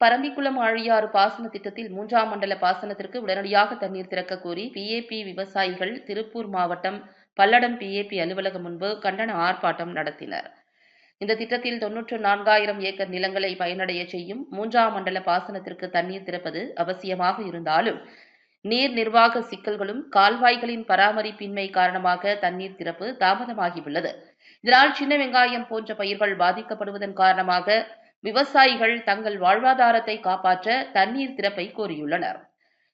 பரம்பிக்குளம் ஆழியாறு பாசன திட்டத்தில் மூன்றாம் மண்டல பாசனத்திற்கு உடனடியாக தண்ணீர் திறக்க கோரி பிஏபி விவசாயிகள் திருப்பூர் மாவட்டம் பல்லடம் பிஏபி அலுவலகம் முன்பு கண்டன ஆர்ப்பாட்டம் நடத்தினர். இந்த திட்டத்தில் தொன்னூற்று நான்காயிரம் ஏக்கர் நிலங்களை பயனடைய செய்யும் மூன்றாம் மண்டல பாசனத்திற்கு தண்ணீர் திறப்பது அவசியமாக இருந்தாலும் நீர் நிர்வாக சிக்கல்களும் கால்வாய்களின் பராமரிப்பின்மை காரணமாக தண்ணீர் திறப்பு தாமதமாகியுள்ளது. இதனால் சின்ன வெங்காயம் போன்ற பயிர்கள் பாதிக்கப்படுவதன் காரணமாக விவசாயிகள் தங்கள் வாழ்வாதாரத்தை காப்பாற்ற தண்ணீர் திறப்பை கோரியுள்ளனர்.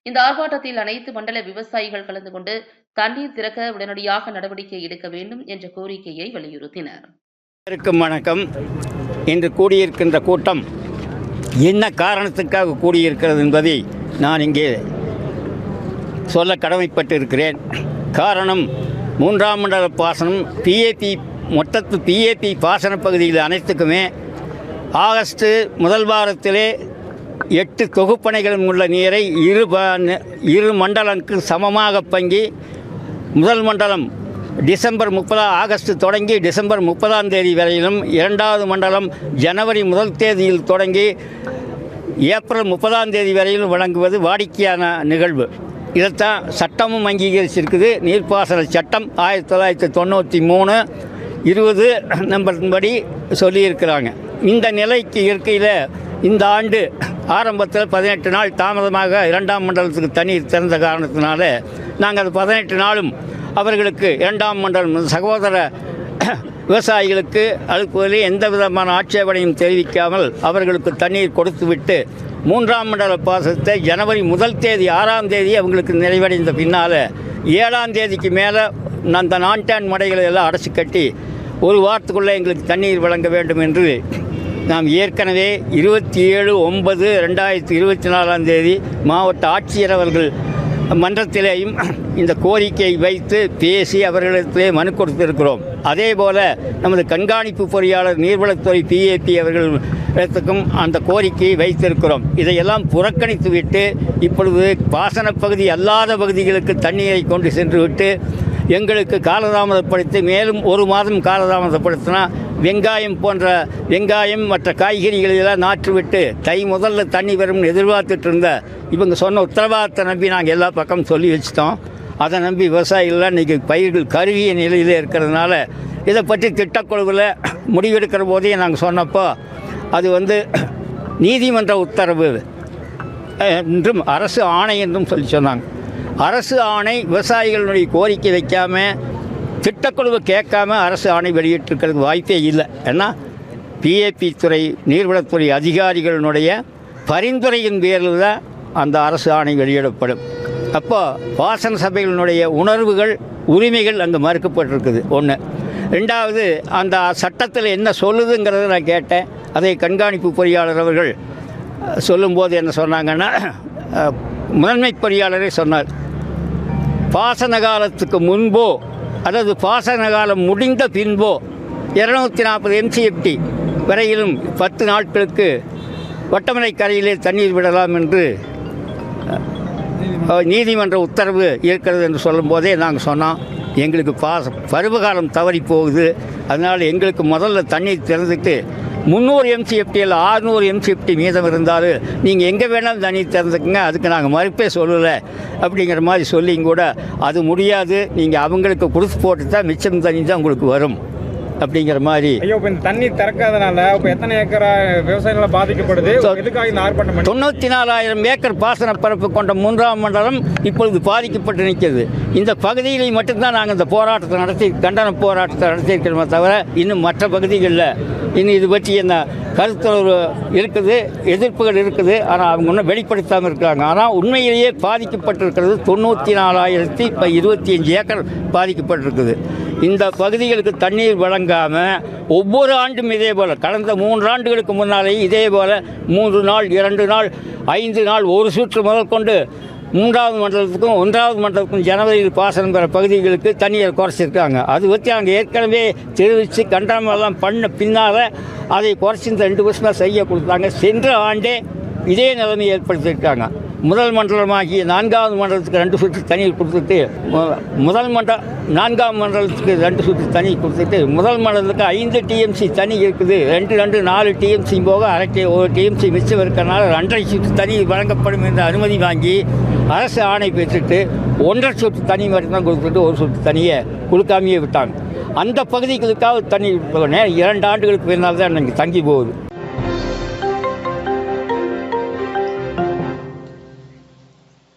இந்த ஆர்ப்பாட்டத்தில் அனைத்து மண்டல விவசாயிகள் கலந்து கொண்டு தண்ணீர் திறக்க உடனடியாக நடவடிக்கை எடுக்க வேண்டும் என்ற கோரிக்கையை வலியுறுத்தினர். வணக்கம். இன்று கூடியிருக்கின்ற கூட்டம் என்ன காரணத்துக்காக கூடியிருக்கிறது என்பதை நான் இங்கே சொல்ல கடமைப்பட்டு இருக்கிறேன் காரணம் மூன்றாம் மண்டல பாசனம் பிஏபி மொத்தத்து பிஏபி பாசன பகுதியில் அனைத்துக்குமே ஆகஸ்ட் முதல் வாரத்திலே எட்டு தொகுப்பணைகளும் உள்ள நீரை இரு இரு மண்டலங்களுக்கு சமமாக பங்கி முதல் மண்டலம் டிசம்பர் முப்பதா ஆகஸ்ட் தொடங்கி டிசம்பர் முப்பதாம் தேதி வரையிலும் இரண்டாவது மண்டலம் ஜனவரி முதல் தேதியில் தொடங்கி ஏப்ரல் முப்பதாம் தேதி வரையிலும் வழங்குவது வாடிக்கையான நிகழ்வு. இதைத்தான் சட்டமும் அங்கீகரிச்சிருக்குது. நீர்ப்பாசன சட்டம் ஆயிரத்தி தொள்ளாயிரத்தி தொண்ணூற்றி மூணு இருபது நம்பரின்படி சொல்லியிருக்கிறாங்க. இந்த நிலைக்கு இருக்கையில் இந்த ஆண்டு ஆரம்பத்தில் பதினெட்டு நாள் தாமதமாக இரண்டாம் மண்டலத்துக்கு தண்ணீர் திறந்த காரணத்தினால நாங்கள் அது பதினெட்டு நாளும் அவர்களுக்கு இரண்டாம் மண்டலம் சகோதர விவசாயிகளுக்கு அதுபோல எந்த விதமான ஆட்சேபனையும் தெரிவிக்காமல் அவர்களுக்கு தண்ணீர் கொடுத்துவிட்டு மூன்றாம் மண்டல பாசத்தை ஜனவரி முதல் தேதி ஆறாம் தேதி அவங்களுக்கு நிறைவடைந்த பின்னால் ஏழாம் தேதிக்கு மேலே அந்த நான்டான் மடைகளை எல்லாம் அடைச்சி கட்டி ஒரு வாரத்துக்குள்ளே எங்களுக்கு தண்ணீர் வழங்க வேண்டும் என்று நாம் ஏற்கனவே இருபத்தி ஏழு ஒன்பது ரெண்டாயிரத்தி இருபத்தி நாலாம் தேதி மாவட்ட ஆட்சியர் அவர்கள் மன்றத்திலேயும் இந்த கோரிக்கை வைத்து பேசி அவர்களிடத்திலே மனு கொடுத்திருக்கிறோம். அதே போல் நமது கண்காணிப்பு பொறியாளர் நீர்வளத்துறை பிஏபி அவர்களிடத்துக்கும் அந்த கோரிக்கையை வைத்திருக்கிறோம். இதையெல்லாம் புறக்கணித்துவிட்டு இப்பொழுது பாசன பகுதி அல்லாத பகுதிகளுக்கு தண்ணீரை கொண்டு சென்று விட்டு எங்களுக்கு காலதாமதப்படுத்தி மேலும் ஒரு மாதம் காலதாமதப்படுத்தினா வெங்காயம் போன்ற வெங்காயம் மற்ற காய்கறிகளை எல்லாம் நாற்றுவிட்டு தை முதல்ல தண்ணி வரும்னு எதிர்பார்த்துட்டு இருந்த இவங்க சொன்ன உத்தரவாதத்தை நம்பி நாங்கள் எல்லா பக்கம் சொல்லி வச்சிட்டோம். அதை நம்பி விவசாயிகள்லாம் இன்றைக்கி பயிர்கள் கருவிய நிலையில் இருக்கிறதுனால இதை பற்றி திட்டக்குழுவில் முடிவெடுக்கிற போதே நாங்கள் சொன்னப்போ அது வந்து நீதிமன்ற உத்தரவு. என்றும் அரசு ஆணை என்றும் சொல்லி சொன்னாங்க. அரசு ஆணை விவசாயிகளுடைய கோரிக்கை வைக்காமல் திட்டக்குழுவை கேட்காம அரசு ஆணை வெளியிட்டிருக்கிறதுக்கு வாய்ப்பே இல்லை. ஏன்னா பிஏபி துறை நீர்வளத்துறை அதிகாரிகளினுடைய பரிந்துரையின் பேரில் தான் அந்த அரசு ஆணை வெளியிடப்படும். அப்போ பாசன சபைகளினுடைய உணர்வுகள் உரிமைகள் அங்கே மறுக்கப்பட்டிருக்குது. ஒன்று ரெண்டாவது அந்த சட்டத்தில் என்ன சொல்லுதுங்கிறத நான் கேட்டேன். அதை கண்காணிப்பு பொறியாளர் அவர்கள் சொல்லும்போது என்ன சொன்னாங்கன்னா முதன்மை பொறியாளரே சொன்னார். பாசன காலத்துக்கு முன்போ அதாவது பாசன காலம் முடிந்த பின்போ இரநூத்தி நாற்பது எம்சிஎஃப்டி வரையிலும் பத்து நாட்களுக்கு வட்டமலை கரையிலே தண்ணீர் விடலாம் என்று நீதிமன்ற உத்தரவு இருக்கிறது என்று சொல்லும்போதே நாங்கள் சொன்னோம். எங்களுக்கு பாச பருவகாலம் தவறி போகுது. அதனால் எங்களுக்கு முதல்ல தண்ணீர் திறந்துட்டு முந்நூறு எம்சிஎஃப்டியில் ஆறுநூறு எம்சிஎஃப்டி மீதம் இருந்தால் நீங்கள் எங்கே வேணாலும் தண்ணி திறந்துக்குங்க. அதுக்கு நாங்கள் மறுப்பே சொல்லலை. அப்படிங்கிற மாதிரி சொல்லியும் கூட அது முடியாது. நீங்கள் அவங்களுக்கு கொடுத்து போட்டு தான் மிச்சம் தண்ணி தான் உங்களுக்கு வரும். அப்படிங்கிற மாதிரி. ஐயோ இப்போ இந்த தண்ணி திறக்காதனால இப்போ எத்தனை ஏக்கரா விவசாயிகள் பாதிக்கப்படுது? எதுக்காக இந்த ஆர்ப்பாட்டம் தொண்ணூற்றி நாலாயிரம் ஏக்கர் பாசன பரப்பு கொண்ட மூன்றாம் மண்டலம் இப்பொழுது பாதிக்கப்பட்டு நிற்கிறது. இந்த பகுதியில் மட்டும்தான் நாங்கள் இந்த போராட்டத்தை நடத்தி கண்டன போராட்டத்தை நடத்தியிருக்கிறோமே தவிர இன்னும் மற்ற பகுதிகளில் இன்னும் இது பற்றி என்ன கருத்துறவு இருக்குது எதிர்ப்புகள் இருக்குது. ஆனால் அவங்க இன்னும் வெளிப்படுத்தாமல் இருக்காங்க ஆனால் உண்மையிலேயே பாதிக்கப்பட்டிருக்கிறது தொண்ணூற்றி நாலாயிரத்தி இப்போ இருபத்தி அஞ்சு ஏக்கர் பாதிக்கப்பட்டிருக்குது. இந்த பகுதிகளுக்கு தண்ணீர் வழங்காமல் ஒவ்வொரு ஆண்டும் இதே போல் கடந்த மூன்று ஆண்டுகளுக்கு முன்னாலே இதே போல் மூன்று நாள் இரண்டு நாள் ஐந்து நாள் ஒரு சுற்று முதல் கொண்டு மூன்றாவது மண்டலத்துக்கும் ஒன்றாவது மண்டலத்துக்கும் ஜனவரியில் பாசனம் பெற பகுதிகளுக்கு தண்ணீரை குறைச்சிருக்காங்க. அது வச்சு அங்கே ஏற்கனவே தெரிவித்து கண்டனமெல்லாம் பண்ண பின்னால் அதை குறைச்சி இந்த ரெண்டு வருஷமாக செய்ய கொடுத்தாங்க. சென்ற ஆண்டே இதே நிலைமை ஏற்படுத்தியிருக்காங்க. முதல் மண்டலமாகிய நான்காவது மண்டலத்துக்கு ரெண்டு சுற்று தனி கொடுத்துட்டு மு- முதல் மண்ட நான்காம் மண்டலத்துக்கு ரெண்டு சுற்று தனி கொடுத்துட்டு முதல் மண்டலத்துக்கு ஐந்து டிஎம்சி தண்ணி இருக்குது. ரெண்டு ரெண்டு நாலு டிஎம்சி போக அரை ஒரு டிஎம்சி மிச்சம் இருக்கிறனால ரெண்டரை சுற்று தண்ணி வழங்கப்படும் என்ற அனுமதி வாங்கி அரசு ஆணை பெற்றுட்டு ஒன்றரை தனி தண்ணி மட்டும்தான் கொடுத்துட்டு ஒரு சுற்று தனியை கொடுக்காமையே விட்டாங்க. அந்த பகுதிகளுக்காக தனி இரண்டு ஆண்டுகளுக்கு பின்னால் தான் எனக்கு தங்கி போகுது.